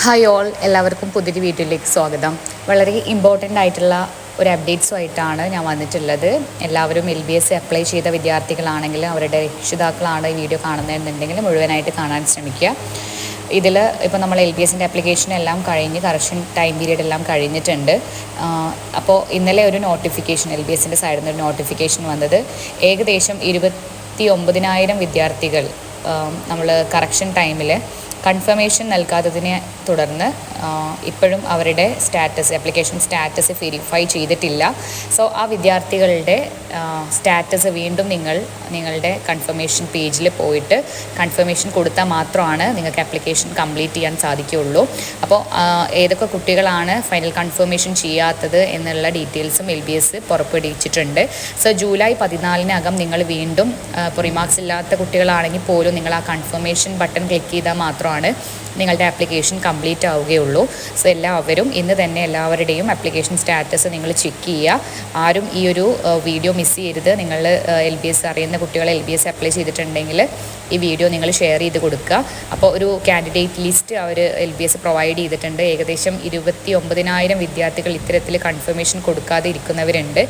Hi all എല്ലാവർക്കും പുതിയൊരു വീഡിയോയിലേക്ക് സ്വാഗതം. വളരെ ഇമ്പോർട്ടന്റ് ആയിട്ടുള്ള ഒരു അപ്ഡേറ്റ്സുമായിട്ടാണ് ഞാൻ വന്നിട്ടുള്ളത്. എല്ലാവരും എൽ ബി എസ് അപ്ലൈ ചെയ്ത വിദ്യാർത്ഥികളാണെങ്കിൽ അവരുടെ രക്ഷിതാക്കളാണ് ഈ വീഡിയോ കാണുന്നതെന്നുണ്ടെങ്കിൽ മുഴുവനായിട്ട് കാണാൻ ശ്രമിക്കുക. ഇതിൽ ഇപ്പോൾ നമ്മൾ എൽ ബി എസിന്റെ അപ്ലിക്കേഷൻ എല്ലാം കഴിഞ്ഞ് കറക്ഷൻ ടൈം പീരീഡ് എല്ലാം കഴിഞ്ഞിട്ടുണ്ട്. അപ്പോൾ ഇന്നലെ ഒരു നോട്ടിഫിക്കേഷൻ എൽ ബി എസിന്റെ സൈഡിൽ നിന്ന് ഒരു നോട്ടിഫിക്കേഷൻ വന്നത് ഏകദേശം ഇരുപത്തി ഒമ്പതിനായിരം വിദ്യാർത്ഥികൾ നമ്മൾ കറക്ഷൻ ടൈമിൽ കൺഫർമേഷൻ നൽകാത്തതിനെ തുടർന്ന് ഇപ്പോഴും അവരുടെ സ്റ്റാറ്റസ് ആപ്ലിക്കേഷൻ സ്റ്റാറ്റസ് വെരിഫൈ ചെയ്തിട്ടില്ല. സോ ആ വിദ്യാർത്ഥികളുടെ സ്റ്റാറ്റസ് വീണ്ടും നിങ്ങൾ നിങ്ങളുടെ കൺഫർമേഷൻ പേജിൽ പോയിട്ട് കൺഫർമേഷൻ കൊടുത്താൽ മാത്രമാണ് നിങ്ങൾക്ക് ആപ്ലിക്കേഷൻ കംപ്ലീറ്റ് ചെയ്യാൻ സാധിക്കുകയുള്ളൂ. അപ്പോൾ ഏതൊക്കെ കുട്ടികളാണ് ഫൈനൽ കൺഫർമേഷൻ ചെയ്യാത്തത് എന്നുള്ള ഡീറ്റെയിൽസും എൽ ബി എസ് പുറപ്പെടുവിച്ചിട്ടുണ്ട്. സോ ജൂലൈ പതിനാലിനകം നിങ്ങൾ വീണ്ടും റിമാർക്സ് ഇല്ലാത്ത കുട്ടികളാണെങ്കിൽ പോലും നിങ്ങൾ ആ കൺഫർമേഷൻ ബട്ടൺ ക്ലിക്ക് ചെയ്താൽ മാത്രമാണ് നിങ്ങളുടെ ആപ്ലിക്കേഷൻ കംപ്ലീറ്റ് ആവുകയുള്ളൂ. സോ എല്ലാവരും ഇന്ന് തന്നെ എല്ലാവരുടെയും ആപ്ലിക്കേഷൻ സ്റ്റാറ്റസ് നിങ്ങൾ ചെക്ക് ചെയ്യുക. ആരും ഈ ഒരു വീഡിയോ മിസ് ചെയ്യരുത്. നിങ്ങൾ എൽ ബി എസ് അറിയുന്ന കുട്ടികൾ എൽ ബി എസ് അപ്ലൈ ചെയ്തിട്ടുണ്ടെങ്കിൽ ഈ വീഡിയോ നിങ്ങൾ ഷെയർ ചെയ്ത് കൊടുക്കുക. അപ്പോൾ ഒരു കാൻഡിഡേറ്റ് ലിസ്റ്റ് അവർ എൽ ബി എസ് പ്രൊവൈഡ് ചെയ്തിട്ടുണ്ട്. ഏകദേശം ഇരുപത്തി ഒമ്പതിനായിരം വിദ്യാർത്ഥികൾ ഇത്തരത്തിൽ കൺഫർമേഷൻ കൊടുക്കാതെ ഇരിക്കുന്നവരുണ്ട്.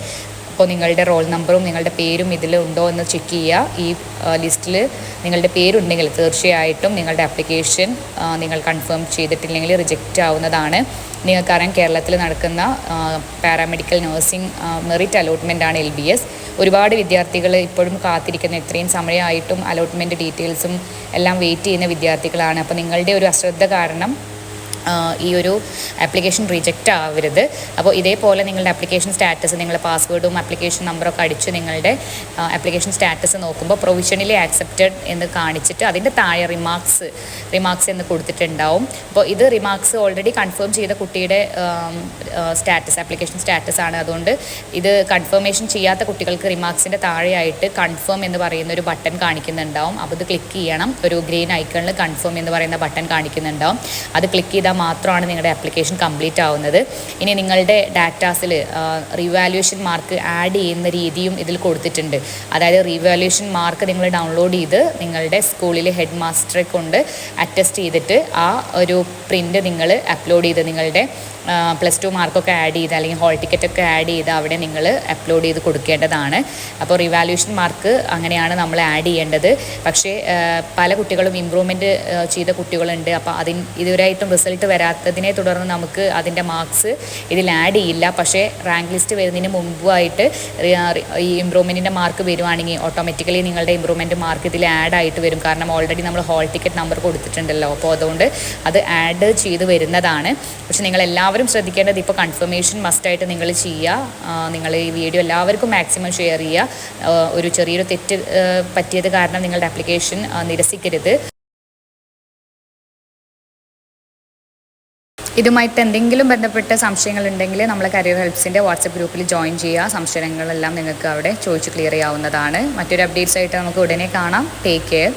അപ്പോൾ നിങ്ങളുടെ റോൾ നമ്പറും നിങ്ങളുടെ പേരും ഇതിൽ ഉണ്ടോ എന്ന് ചെക്ക് ചെയ്യുക. ഈ ലിസ്റ്റിൽ നിങ്ങളുടെ പേരുണ്ടെങ്കിൽ തീർച്ചയായിട്ടും നിങ്ങളുടെ അപ്ലിക്കേഷൻ നിങ്ങൾ കൺഫേം ചെയ്തിട്ടില്ലെങ്കിൽ റിജക്റ്റ് ആവുന്നതാണ്. നിങ്ങൾക്കറിയാം കേരളത്തിൽ നടക്കുന്ന പാരാമെഡിക്കൽ നഴ്സിംഗ് മെറിറ്റ് അലോട്ട്മെന്റ് ആണ് എൽ ബി എസ്. ഒരുപാട് വിദ്യാർത്ഥികൾ ഇപ്പോഴും കാത്തിരിക്കുന്ന. ഇത്രയും സമയമായിട്ടും അലോട്ട്മെന്റ് ഡീറ്റെയിൽസും എല്ലാം വെയിറ്റ് ചെയ്യുന്ന വിദ്യാർത്ഥികളാണ്. അപ്പോൾ നിങ്ങളുടെ ഒരു അശ്രദ്ധ കാരണം ഈ ഒരു ആപ്ലിക്കേഷൻ റിജക്റ്റ് ആവരുത്. അപ്പോൾ ഇതേപോലെ നിങ്ങളുടെ ആപ്ലിക്കേഷൻ സ്റ്റാറ്റസ് നിങ്ങളുടെ പാസ്വേഡും ആപ്ലിക്കേഷൻ നമ്പറൊക്കെ അടിച്ച് നിങ്ങളുടെ ആപ്ലിക്കേഷൻ സ്റ്റാറ്റസ് നോക്കുമ്പോൾ പ്രൊവിഷണലി ആക്സെപ്റ്റഡ് എന്ന് കാണിച്ചിട്ട് അതിന്റെ താഴെ റിമാർക്സ് റിമാർക്സ് എന്ന് കൊടുത്തിട്ടുണ്ടാവും. അപ്പോൾ ഇത് റിമാർക്സ് ഓൾറെഡി കൺഫേം ചെയ്ത കുട്ടിയുടെ സ്റ്റാറ്റസ് ആപ്ലിക്കേഷൻ സ്റ്റാറ്റസ് ആണ്. അതുകൊണ്ട് ഇത് കൺഫർമേഷൻ ചെയ്യാത്ത കുട്ടികൾക്ക് റിമാർക്സിന്റെ താഴെയായിട്ട് കൺഫേം എന്ന് പറയുന്ന ഒരു ബട്ടൺ കാണിക്കുന്നുണ്ടാവും. അപ്പോൾ ഇത് ക്ലിക്ക് ചെയ്യണം. ഒരു ഗ്രീൻ ഐക്കണിൽ കൺഫേം എന്ന് പറയുന്ന ബട്ടൺ കാണിക്കുന്നുണ്ടാവും. അത് ക്ലിക്ക് ചെയ്താൽ മാത്രമാണ് നിങ്ങളുടെ ആപ്ലിക്കേഷൻ കംപ്ലീറ്റ് ആവുന്നത്. ഇനി നിങ്ങളുടെ ഡാറ്റാസിൽ റിവാലുവേഷൻ മാർക്ക് ആഡ് ചെയ്യുന്ന രീതിയും ഇതിൽ കൊടുത്തിട്ടുണ്ട്. അതായത് റിവാലുവേഷൻ മാർക്ക് നിങ്ങൾ ഡൗൺലോഡ് ചെയ്ത് നിങ്ങളുടെ സ്കൂളിലെ ഹെഡ് മാസ്റ്ററെ കൊണ്ട് അറ്റസ്റ്റ് ചെയ്തിട്ട് ആ ഒരു പ്രിന്റ് നിങ്ങൾ അപ്ലോഡ് ചെയ്ത് നിങ്ങളുടെ പ്ലസ് ടു മാർക്കൊക്കെ ആഡ് ചെയ്ത് അല്ലെങ്കിൽ ഹോൾ ടിക്കറ്റൊക്കെ ആഡ് ചെയ്ത് അവിടെ നിങ്ങൾ അപ്ലോഡ് ചെയ്ത് കൊടുക്കേണ്ടതാണ്. അപ്പോൾ റിവാലുവേഷൻ മാർക്ക് അങ്ങനെയാണ് നമ്മൾ ആഡ് ചെയ്യേണ്ടത്. പക്ഷേ പല കുട്ടികളും ഇമ്പ്രൂവ്മെന്റ് ചെയ്ത കുട്ടികളുണ്ട്. അപ്പോൾ അതിൻ ഇതുവരെയായിട്ടും റിസൾട്ട് വരാത്തതിനെ തുടർന്ന് നമുക്ക് അതിന്റെ മാർക്സ് ഇതിൽ ആഡ് ചെയ്യില്ല. പക്ഷേ റാങ്ക് ലിസ്റ്റ് വരുന്നതിന് റി- ഈ ഇമ്പ്രൂവ്മെന്റിന്റെ മാർക്ക് വരുവാണെങ്കിൽ ഓട്ടോമാറ്റിക്കലി നിങ്ങളുടെ ഇമ്പ്രൂവ്മെന്റ് മാർക്ക് ഇതിൽ ആഡ് ആയിട്ട് വരും. കാരണം ഓൾറെഡി നമ്മൾ ഹോൾ ടിക്കറ്റ് നമ്പർ കൊടുത്തിട്ടുണ്ടല്ലോ. അപ്പോൾ അതുകൊണ്ട് അത് ആഡ് ചെയ്ത് വരുന്നതാണ്. പക്ഷെ നിങ്ങൾ എല്ലാവരും ശ്രദ്ധിക്കേണ്ടത് ഇപ്പോൾ കൺഫർമേഷൻ മസ്റ്റായിട്ട് നിങ്ങൾ ചെയ്യുക. നിങ്ങൾ ഈ വീഡിയോ എല്ലാവർക്കും മാക്സിമം ഷെയർ ചെയ്യുക. ഒരു ചെറിയൊരു തെറ്റ് പറ്റിയത് കാരണം നിങ്ങളുടെ ആപ്ലിക്കേഷൻ നിരസിക്കരുത്. ഇതുമായിട്ട് എന്തെങ്കിലും ബന്ധപ്പെട്ട സംശയങ്ങളുണ്ടെങ്കിൽ നമ്മളെ കരിയർ ഹെൽപ്സിന്റെ വാട്സപ്പ് ഗ്രൂപ്പിൽ ജോയിൻ ചെയ്യുക. സംശയങ്ങളെല്ലാം നിങ്ങൾക്ക് അവിടെ ചോദിച്ച് ക്ലിയർ ചെയ്യാവുന്നതാണ്. മറ്റൊരു അപ്ഡേറ്റ്സ് ആയിട്ട് നമുക്ക് ഉടനെ കാണാം. Take care